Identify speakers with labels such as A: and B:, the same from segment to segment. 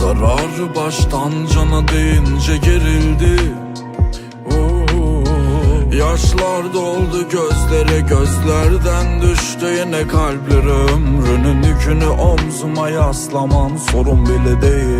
A: Zararı baştan cana deyince gerildi. Yaşlar doldu gözlere gözlerden düştü yine kalpleri Ömrünün yükünü omzuma yaslamam sorun bile değildi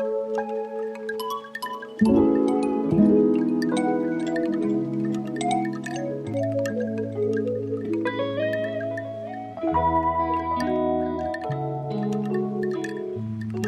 A: thank you